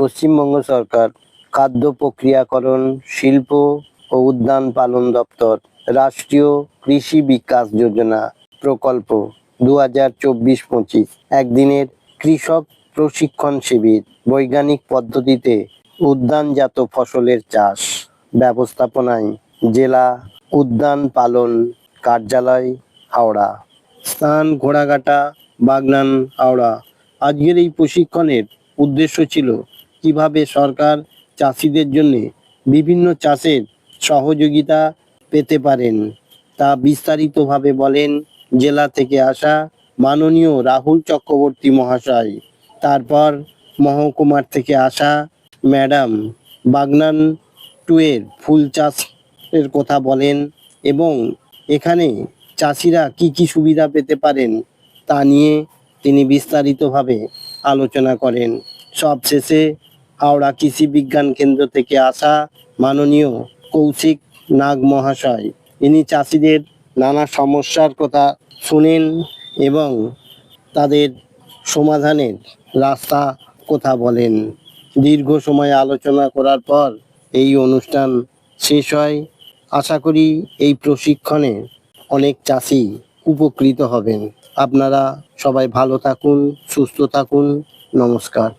পশ্চিমবঙ্গ সরকার খাদ্য প্রক্রিয়াকরণ, শিল্প ও উদ্যান পালন দপ্তর, রাষ্ট্রীয় কৃষি বিকাশ যোজনা প্রকল্প দু হাজার চব্বিশ পঁচিশ। একদিনের কৃষক প্রশিক্ষণ শিবির, বৈজ্ঞানিক পদ্ধতিতে উদ্যানজাত ফসলের চাষ। ব্যবস্থাপনায় জেলা উদ্যান পালন কার্যালয়, হাওড়া। স্থান ঘোড়াঘাটা, বাগনান, হাওড়া। আজকের এই প্রশিক্ষণের উদ্দেশ্য ছিল কীভাবে সরকার চাষিদের জন্য বিভিন্ন চাষের সহযোগিতা পেতে পারেন? তা বিস্তারিতভাবে বলেন জেলা থেকে আসা মাননীয় রাহুল চক্রবর্তী মহাশয়। তারপর মহকুমার থেকে আসা ম্যাডাম বাগনান টুয়ের ফুল চাষের কথা বলেন এবং এখানে চাষিরা কি কি সুবিধা পেতে পারেন তা নিয়ে তিনি বিস্তারিতভাবে আলোচনা করেন। সবশেষে হাওড়া কৃষি বিজ্ঞান কেন্দ্র থেকে আসা মাননীয় কৌশিক নাগ মহাশয়। ইনি চাষিদের নানা সমস্যার কথা শুনেন এবং তাদের সমাধানের রাস্তা কথা বলেন। দীর্ঘ সময় আলোচনা করার পর এই অনুষ্ঠান শেষ হয়। আশা করি এই প্রশিক্ষণে অনেক চাষি উপকৃত হবেন। আপনারা সবাই ভালো থাকুন, সুস্থ থাকুন। নমস্কার।